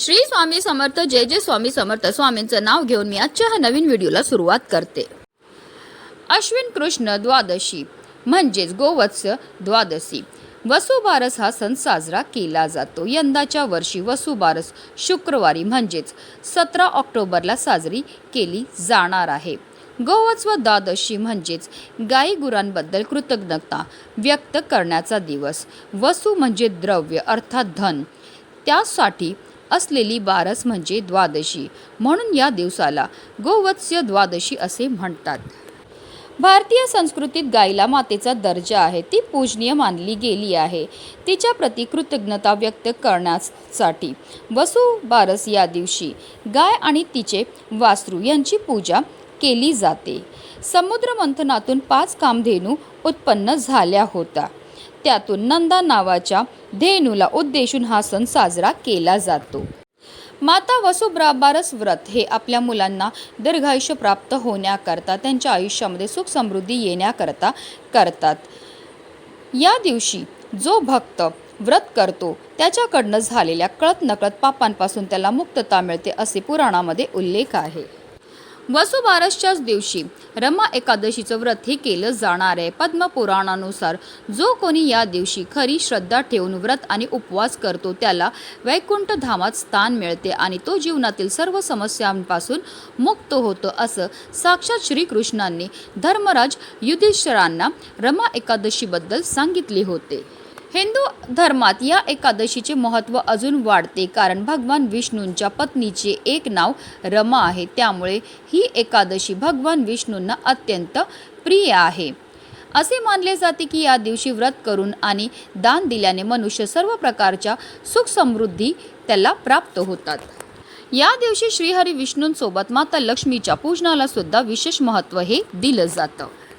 श्री स्वामी समर्थ जय जय स्वामी समर्थ. स्वामींचं नाव घेऊन मी आजच्या ह्या नवीन व्हिडिओला सुरुवात करते. अश्विन कृष्ण द्वादशी म्हणजेच गोवत्स द्वादशी. वसुबारस हा सण साजरा केला जातो. यंदाच्या वर्षी वसुबारस शुक्रवारी म्हणजेच सतरा ऑक्टोबरला साजरी केली जाणार आहे. गोवत्स व द्वादशी म्हणजेच गाई गुरांबद्दल कृतज्ञता व्यक्त करण्याचा दिवस. वसू म्हणजे द्रव्य अर्थात धन. त्यासाठी असलेली बारस म्हणजे द्वादशी. म्हणून या दिवसाला गोवत्स्य द्वादशी असे म्हणतात. भारतीय संस्कृतीत गायीला मातेचा दर्जा आहे. ती पूजनीय मानली गेली आहे. तिच्या प्रती कृतज्ञता व्यक्त करण्यासाठी वसुबारस या दिवशी गाय आणि तिचे वासरू यांची पूजा केली जाते. समुद्र मंथनातून पाच कामधेनू उत्पन्न झाल्या होत्या त्यातून नंदा नावाच्या धेनूला उद्देशून हा सण साजरा केला जातो. माता वसुब्राबारस व्रत हे आपल्या मुलांना दीर्घायुष्य प्राप्त होण्याकरता त्यांच्या आयुष्यामध्ये सुख समृद्धी येण्याकरता करतात. या दिवशी जो भक्त व्रत करतो त्याच्याकडनं झालेल्या कळत नकळत पापांपासून त्याला मुक्तता मिळते असे पुराणामध्ये उल्लेख आहे. वसुबारसच्याच दिवशी रमा एकादशीचं व्रत हे केलं जाणार आहे. पद्मपुराणानुसार जो कोणी या दिवशी खरी श्रद्धा ठेवून व्रत आणि उपवास करतो त्याला वैकुंठ धामात स्थान मिळते आणि तो जीवनातील सर्व समस्यांपासून मुक्त होतो असं साक्षात श्रीकृष्णांनी धर्मराज युधिष्ठरांना रमा एकादशीबद्दल सांगितले होते. हिंदू धर्मात या एकादशीचे महत्त्व अजून वाढते कारण भगवान विष्णूंच्या पत्नीचे एक नाव रमा आहे. त्यामुळे ही एकादशी भगवान विष्णूंना अत्यंत प्रिय आहे. असे मानले जाते की या दिवशी व्रत करून आणि दान दिल्याने मनुष्य सर्व प्रकारच्या सुख समृद्धी त्याला प्राप्त होतात. या दिवशी श्रीहरी विष्णूंसोबत माता लक्ष्मीच्या पूजनाला सुद्धा विशेष महत्त्व हे दिलं जातं.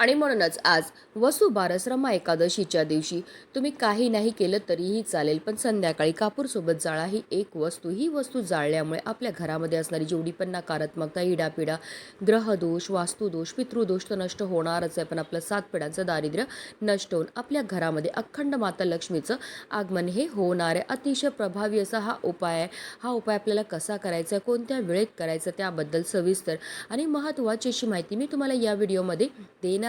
आणि म्हणूनच आज वसुबारस रमा एकादशीच्या दिवशी तुम्ही काही नाही केलं तरीही चालेल पण संध्याकाळी कापूरसोबत जाळा ही एक वस्तू. ही वस्तू जाळल्यामुळे आपल्या घरामध्ये असणारी जेवढी पण नकारात्मकता इडापिडा ग्रहदोष वास्तुदोष पितृदोष तर नष्ट होणारच आहे पण आपलं सात पिढ्यांचं दारिद्र्य नष्ट होऊन आपल्या घरामध्ये अखंड माता लक्ष्मीचं आगमन हे होणार आहे. अतिशय प्रभावी असा हा उपाय आहे. हा उपाय आपल्याला कसा करायचा आहे कोणत्या वेळेत करायचा त्याबद्दल सविस्तर आणि महत्त्वाची अशी माहिती मी तुम्हाला या व्हिडिओमध्ये देणार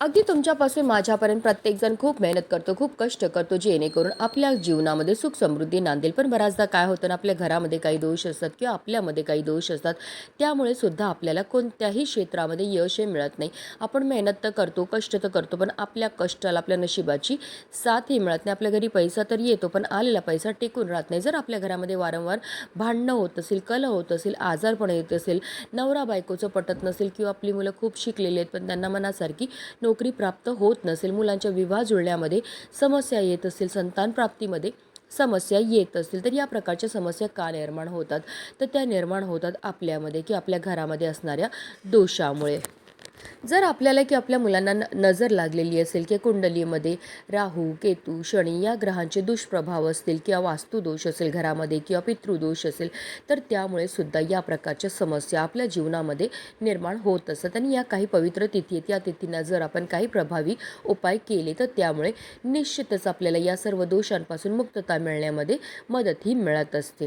अगदी तुमच्यापासून माझ्यापर्यंत प्रत्येकजण खूप मेहनत करतो खूप कष्ट करतो जेणेकरून आपल्या जीवनामध्ये सुख समृद्धी नांदेल. पण बऱ्याचदा काय होतं ना आपल्या घरामध्ये काही दोष असतात किंवा आपल्यामध्ये काही दोष असतात त्यामुळे सुद्धा आपल्याला कोणत्याही क्षेत्रामध्ये यश हे मिळत नाही. आपण मेहनत तर करतो कष्ट तर करतो पण आपल्या कष्टाला आपल्या नशिबाची साथही मिळत नाही. आपल्या घरी पैसा तर येतो पण आलेला पैसा टिकून राहत नाही. जर आपल्या घरामध्ये वारंवार भांडणं होत असेल कल होत असेल आजारपण येत असेल नवरा बायकोचं पटत नसेल किंवा आपली मुलं खूप शिकलेली आहेत पण त्यांना मनासारखी नो नोकरी प्राप्त होत नसेल मुलांच्या विवाह जुळण्यामध्ये समस्या येत असतील संतान प्राप्तीमध्ये समस्या येत असतील तर या प्रकारच्या समस्या का निर्माण होतात? तर त्या निर्माण होतात आपल्यामध्ये की आपल्या घरामध्ये असणाऱ्या दोषामुळे. जर आपल्याला की आपल्या मुलांना न नजर लागलेली असेल की कुंडलीमध्ये राहू केतू शनी या ग्रहांचे दुष्प्रभाव असतील किंवा वास्तुदोष असेल घरामध्ये किंवा पितृदोष असेल तर त्यामुळे सुद्धा या प्रकारच्या समस्या आपल्या जीवनामध्ये निर्माण होत असतात. आणि या काही पवित्र तिथी आहेत. या तिथींना जर आपण काही प्रभावी उपाय केले तर त्यामुळे निश्चितच आपल्याला या सर्व दोषांपासून मुक्तता मिळण्यामध्ये मदतही मिळत असते.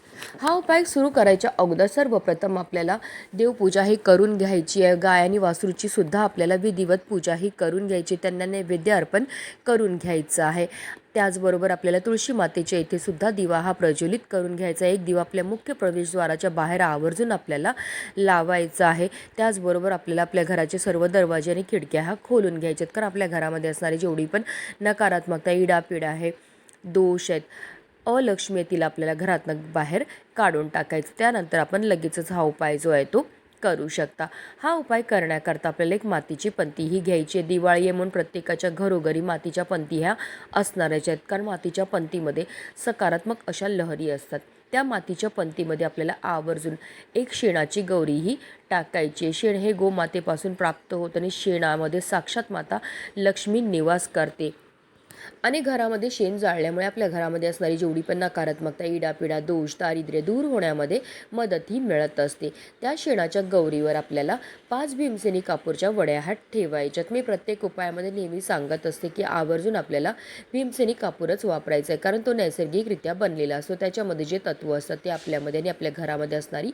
हा उपाय सुरू करायच्या अगोदर सर्वप्रथम आपल्याला देवपूजा ही करून घ्यायची आहे. गाय आणि वासरूची सुद्धा आपल्याला विधिवत पूजा ही करून घ्यायची त्यांना नैवेद्य अर्पण करून घ्यायचं आहे. त्याचबरोबर आपल्याला तुळशी मातेच्या इथे सुद्धा दिवा हा प्रज्वलित करून घ्यायचा आहे. एक दिवा आपल्या मुख्य प्रवेशद्वाराच्या बाहेर आवर्जून आपल्याला लावायचा आहे. त्याचबरोबर आपल्याला आपल्या घराचे सर्व दरवाजे आणि खिडक्या हा खोलून घ्यायच्यात. कारण आपल्या घरामध्ये असणारी जेवढी पण नकारात्मकता इडापिडा आहे दोष आहेत अलक्ष्मी आहे तिला आपल्याला घरातनं बाहेर काढून टाकायचं. त्यानंतर आपण लगेचच हा उपाय जो आहे तो करू शकता. हा उपाय करण्याकरता आपल्याला एक मातीची पंती ही घ्यायची आहे. दिवाळी आहे म्हणून प्रत्येकाच्या घरोघरी मातीच्या पंती ह्या असणाऱ्याच आहेत. कारण मातीच्या पंतीमध्ये सकारात्मक अशा लहरी असतात. त्या मातीच्या पंतीमध्ये आपल्याला आवर्जून एक शेणाची गौरी ही टाकायची आहे. शेण हे गोमातेपासून प्राप्त होत आणि शेणामध्ये साक्षात माता लक्ष्मी निवास करते. आणि घरामध्ये शेण जाळल्यामुळे आपल्या घरामध्ये असणारी जेवढी पण नकारात्मकता इडापिडा दोष दारिद्र्य दूर होण्यामध्ये मदत ही मिळत असते. त्या शेणाच्या गौरीवर आपल्याला पाच भीमसेनी कापूरच्या वड्या ह्या ठेवायच्यात. मी प्रत्येक उपायामध्ये नेहमी सांगत असते की आवर्जून आपल्याला भीमसेनी कापूरच वापरायचा आहे कारण तो नैसर्गिकरित्या बनलेला असतो. त्याच्यामध्ये जे तत्व असतात ते आपल्यामध्ये आणि आपल्या घरामध्ये असणारी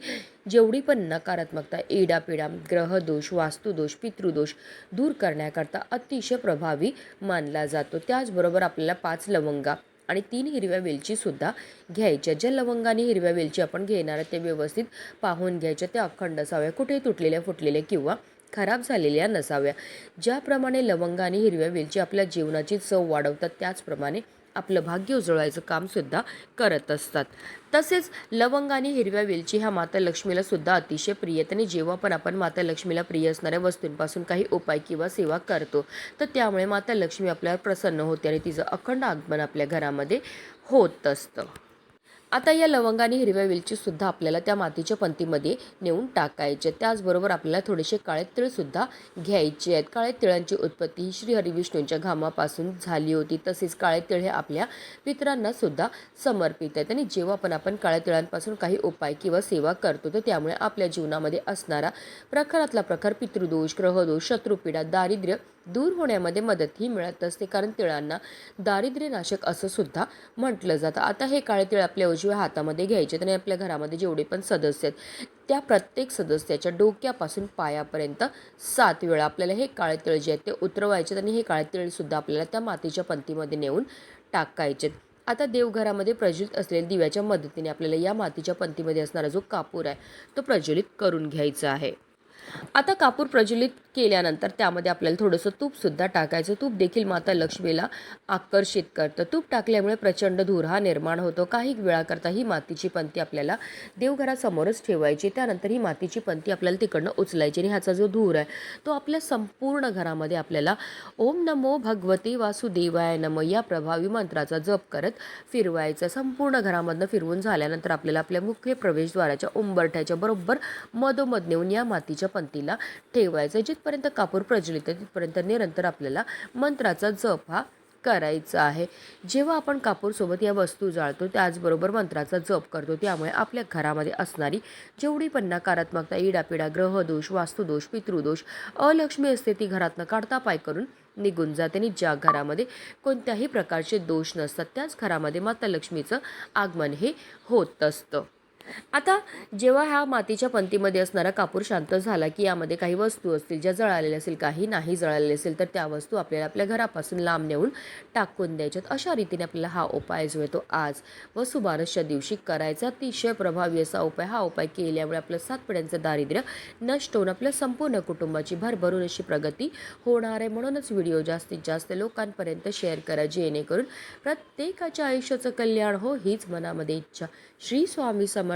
जेवढी पण नकारात्मकता इडापिडा ग्रहदोष वास्तुदोष पितृदोष दूर करण्याकरता अतिशय प्रभावी मानला जातो. त्याचबरोबर आपल्याला पाच लवंगा आणि तीन हिरव्या वेलचीसुद्धा घ्यायच्या ज्या लवंगाने हिरव्या वेलची आपण घेणार आहे ते व्यवस्थित पाहून घ्यायच्या त्या अखंड असाव्या कुठे तुटलेल्या फुटलेल्या किंवा खराब झालेल्या नसाव्या. ज्याप्रमाणे लवंगा आणि हिरव्या वेलची आपल्या जीवनाची चव वाढवतात त्याचप्रमाणे आपलं भाग्य उजळवायचं कामसुद्धा करत असतात. तसेच लवंग आणि हिरव्या वेलची ह्या माता लक्ष्मीला सुद्धा अतिशय प्रिय आहेत आणि जेव्हा पण आपण माता लक्ष्मीला प्रिय असणाऱ्या वस्तूंपासून काही उपाय किंवा सेवा करतो तर त्यामुळे माता लक्ष्मी आपल्यावर प्रसन्न होते आणि तिचं अखंड आगमन आपल्या घरामध्ये होत असतं. आता या लवंग आणि हिरव्या वेलचीसुद्धा आपल्याला त्या मातीच्या पंतीमध्ये नेऊन टाकायचे त्याचबरोबर आपल्याला थोडेसे काळे तिळसुद्धा घ्यायचे आहेत. काळे तिळांची उत्पत्ती ही श्री हरिविष्णूंच्या घामापासून झाली होती. तसेच काळे तिळ हे आपल्या पितरांनासुद्धा समर्पित आहेत. आणि जेव्हा पण आपण काळ्या तिळांपासून काही उपाय किंवा सेवा करतो तर त्यामुळे आपल्या जीवनामध्ये असणारा प्रकारातला प्रकार पितृदोष ग्रहदोष शत्रुपीडा दारिद्र्य दूर होण्यामध्ये मदत ही मिळत असते. कारण तिळांना दारिद्र्यनाशक असं सुद्धा म्हटलं जातं. आता हे काळे तिळ आपल्या उजव्या हातामध्ये घ्यायचे आणि आपल्या घरामध्ये जेवढे पण सदस्य आहेत त्या प्रत्येक सदस्याच्या डोक्यापासून पायापर्यंत सात वेळा आपल्याला हे काळे तिळ जे आहेत ते उतरवायचे आणि हे काळे तिळसुद्धा आपल्याला त्या मातीच्या पंतीमध्ये नेऊन टाकायचे आता देवघरामध्ये प्रज्वलित असलेल्या दिव्याच्या मदतीने आपल्याला या मातीच्या पंतीमध्ये असणारा जो कापूर आहे तो प्रज्वलित करून घ्यायचा आहे. आता कापूर प्रज्वलित केल्यानंतर त्यामध्ये आपल्याला थोडंसं तूपसुद्धा टाकायचं. तूप देखील माता लक्ष्मीला आकर्षित करतं. तूप टाकल्यामुळे प्रचंड धूर हा निर्माण होतो. काही वेळाकरता ही मातीची पंती आपल्याला देवघरासमोरच ठेवायची. त्यानंतर ही मातीची पंती आपल्याला तिकडनं उचलायची आणि ह्याचा जो धूर आहे तो आपल्या संपूर्ण घरामध्ये आपल्याला ओम नमो भगवते वासुदेवाय नम या प्रभावी मंत्राचा जप करत फिरवायचा. संपूर्ण घरामधनं फिरवून झाल्यानंतर आपल्याला आपल्या मुख्य प्रवेशद्वाराच्या उंबरठ्याच्या बरोबर मधोमध नेऊन या मातीच्या पंतीला ठेवायचं. जिथपर्यंत कापूर प्रज्वलित आहे तिथपर्यंत निरंतर आपल्याला मंत्राचा जप हा करायचा आहे. जेव्हा आपण कापूरसोबत या वस्तू जाळतो त्याचबरोबर मंत्राचा जप करतो त्यामुळे आपल्या घरामध्ये असणारी जेवढी पण नकारात्मकता इडापिडा ग्रहदोष वास्तुदोष पितृदोष अलक्ष्मी असते ती घरातनं काढता पाय करून निघून जाते. आणि ज्या घरामध्ये कोणत्याही प्रकारचे दोष नसतात त्याच घरामध्ये माता लक्ष्मीचं आगमन हे होत असतं. आता जेव्हा ह्या मातीच्या पंतीमध्ये असणारा कापूर शांत झाला की यामध्ये काही वस्तू असतील ज्या जळालेल्या असतील काही नाही जळालेले असेल तर त्या वस्तू आपल्याला आपल्या घरापासून लांब नेऊन टाकून द्यायच्यात. अशा रीतीने आपल्याला हा उपाय जो आहे तो आज सुबारसच्या दिवशी करायचा. अतिशय प्रभावी असा उपाय. हा उपाय केल्यामुळे आपलं सात पिढ्यांचं दारिद्र्य नष्ट होऊन आपल्या संपूर्ण कुटुंबाची भरभरून अशी प्रगती होणार आहे. म्हणूनच व्हिडिओ जास्तीत जास्त लोकांपर्यंत शेअर करा जेणेकरून प्रत्येकाच्या आयुष्याचं कल्याण हो हीच मनामध्ये इच्छा. श्री स्वामी